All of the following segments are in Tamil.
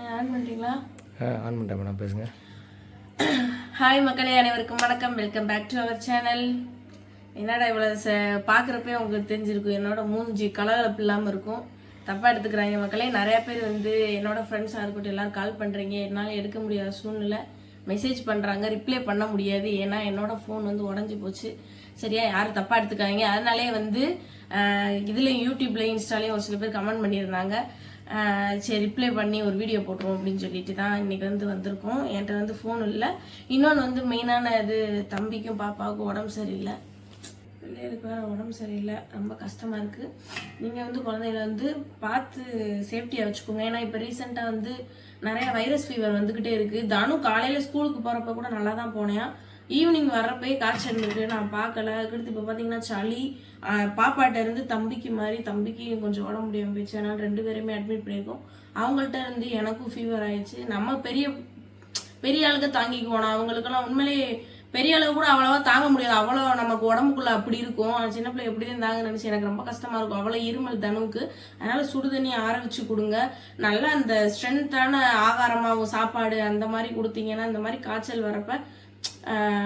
ஆன் பண்ணிட்டீங்களா? ஆன் பண்ணிட்டேன் மேடம். பேசுங்க. ஹாய் மக்களே அனைவருக்கும் வணக்கம். Welcome back to our channel என்னடா இவ்வளோ ச பார்க்குறப்பே உங்களுக்கு தெரிஞ்சிருக்கும். என்னோட மூஞ்சி கலகலப்பு இல்லாமல் இருக்கும். தப்பாக எடுத்துக்கிறாங்க மக்களே. நிறைய பேர் வந்து என்னோட ஃப்ரெண்ட்ஸாக இருக்கட்டும் எல்லாரும் கால் பண்ணுறீங்க என்னால் எடுக்க முடியாத சூழ்நிலை. மெசேஜ் பண்ணுறாங்க ரிப்ளை பண்ண முடியாது. ஏன்னா என்னோட ஃபோன் வந்து உடஞ்சி போச்சு. சரியா? யாரும் தப்பாக எடுத்துக்காதீங்க. அதனாலே வந்து இதுலேயும் யூடியூப்லேயும் இன்ஸ்டாலேயும் ஒரு சில பேர் கமெண்ட் பண்ணியிருந்தாங்க. சரி ரிப்ளை பண்ணி ஒரு வீடியோ போட்டுருவோம் அப்படின்னு சொல்லிட்டு தான் இன்னைக்கு வந்து வந்திருக்கோம். என்கிட்ட வந்து ஃபோன் இல்லை. இன்னொன்று வந்து மெயினான இது தம்பிக்கும் பாப்பாவுக்கும் உடம்பு சரியில்லை. பிள்ளைகளுக்கு வேறு உடம்பு சரியில்லை. ரொம்ப கஷ்டமாக இருக்குது நீங்கள் வந்து குழந்தைகள வந்து பார்த்து சேஃப்டியாக வச்சுக்கோங்க. ஏன்னா இப்போ ரீசெண்டாக வந்து நிறையா வைரஸ் ஃபீவர் வந்துக்கிட்டே இருக்குது தானும் காலையில் ஸ்கூலுக்கு போகிறப்ப கூட நல்லா தான் போனேன். ஈவினிங் வர்றப்பே காய்ச்சல் இருந்தது நான் பார்க்கல. அதுக்கடுத்து இப்போ பார்த்தீங்கன்னா சளி பாப்பாட்ட இருந்து தம்பிக்கு மாதிரி தம்பிக்கு கொஞ்சம் உடம்பு முடியாமல் போயிடுச்சு. அதனால் ரெண்டு பேருமே அட்மிட் பண்ணியிருக்கோம். அவங்கள்ட்ட இருந்து எனக்கும் ஃபீவர் ஆயிடுச்சு. நம்ம பெரிய பெரிய ஆளுக்கு தாங்கிக்குவோம். அவங்களுக்கெல்லாம் உண்மையிலேயே பெரிய அளவு கூட அவ்வளவா தாங்க முடியாது. அவ்வளோ நமக்கு உடம்புக்குள்ள அப்படி இருக்கும். சின்ன பிள்ளை எப்படி தான் தாங்க எனக்கு ரொம்ப கஷ்டமா இருக்கும். அவ்வளோ இருமல் தனுவுக்கு. அதனால சுடு தண்ணி ஆற வச்சு கொடுங்க. நல்லா அந்த ஸ்ட்ரென்த்தான ஆகாரமாகவும் சாப்பாடு அந்த மாதிரி கொடுத்தீங்கன்னா இந்த மாதிரி காய்ச்சல் வரப்ப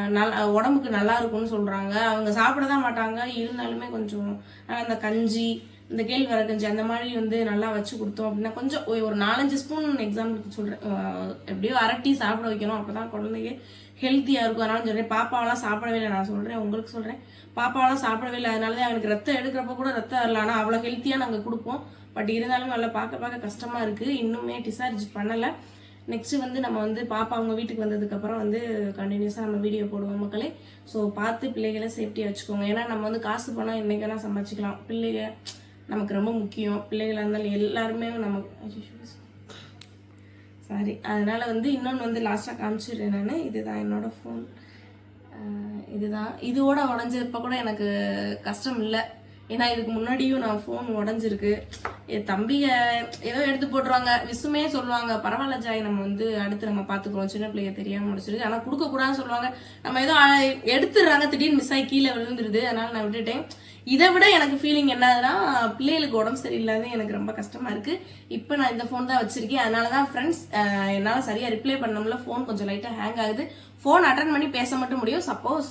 நல் உடம்புக்கு நல்லா இருக்கும்னு சொல்கிறாங்க அவங்க சாப்பிட தான் மாட்டாங்க. இருந்தாலுமே கொஞ்சம் அந்த கஞ்சி இந்த கேழ்வர கஞ்சி அந்த மாதிரி வந்து நல்லா வச்சு கொடுத்தோம் அப்படின்னா கொஞ்சம் ஒரு- ஒரு நாலஞ்சு ஸ்பூன் எக்ஸாம்பிளுக்கு சொல்கிறேன் எப்படியோ அரட்டி சாப்பிட வைக்கணும். அப்போ தான் குழந்தைங்க ஹெல்த்தியாக இருக்கும். அதனால சொல்கிறேன் பாப்பாவெல்லாம் சாப்பிடவே இல்லை. நான் சொல்கிறேன் உங்களுக்கு சொல்கிறேன் பாப்பாவெல்லாம் சாப்பிடவே இல்லை. அதனால தான் அவனுக்கு ரத்தம் எடுக்கிறப்ப கூட ரத்தம் வரல. ஆனால் அவ்வளோ ஹெல்த்தியாக நாங்கள் கொடுப்போம். பட் இருந்தாலும் நல்லா பார்க்க பார்க்க கஷ்டமாக இருக்குது இன்னுமே டிஸ்சார்ஜ் பண்ணலை. நெக்ஸ்ட் வந்து நம்ம வந்து பாப்பா அவங்க வீட்டுக்கு வந்ததுக்கப்புறம் வந்து கண்டினியூஸாக நம்ம வீடியோ போடுவோம் மக்களே. ஸோ பார்த்து பிள்ளைகளை சேஃப்டியாக வச்சுக்கோங்க. ஏன்னா நம்ம வந்து காசு போனால் என்றைக்கு வேணால் சம்பாதிச்சிக்கலாம். பிள்ளைங்க நமக்கு ரொம்ப முக்கியம். பிள்ளைகளாக இருந்தாலும் எல்லாருமே நமக்கு சாரி அதனால் வந்து இன்னொன்று வந்து லாஸ்ட்டாக காமிச்சிடுறேன் நான். இதுதான் என்னோடய ஃபோன் இதுதான். இதோட உடஞ்சப்போ கூட எனக்கு கஷ்டம் இல்லை. ஏன்னா இதுக்கு முன்னாடியும் நான் ஃபோன் உடஞ்சிருக்கு. என் தம்பிக ஏதோ எடுத்து போட்டுருவாங்க. விசுமே சொல்லுவாங்க. பரவாயில்ல ஜாய் நம்ம வந்து அடுத்து நம்ம பார்த்துக்குறோம் சின்ன பிள்ளைய தெரியாம முடிச்சிருக்கு. ஆனால் கொடுக்கக்கூடாதுன்னு சொல்லுவாங்க. நம்ம ஏதோ எடுத்துடுறாங்க. திடீர்னு மிஸ் ஆகி கீழே விழுந்துருது. அதனால நான் விட்டுட்டேன். இதை விட எனக்கு ஃபீலிங் என்னதுன்னா பிள்ளைகளுக்கு உடம்பு சரியில்லாத எனக்கு ரொம்ப கஷ்டமா இருக்கு. இப்போ நான் இந்த ஃபோன் தான் வச்சிருக்கேன். அதனால தான் ஃப்ரெண்ட்ஸ் என்னால் சரியா ரிப்ளை பண்ண ஃபோன் கொஞ்சம் லைட்டாக ஹேங் ஆகுது. ஃபோன் அட்டன் பண்ணி பேச மட்டும் முடியும். சப்போஸ்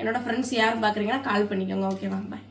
என்னோட ஃப்ரெண்ட்ஸ் யார் பார்க்குறீங்கன்னா கால் பண்ணிக்கோங்க. ஓகேவா பாய்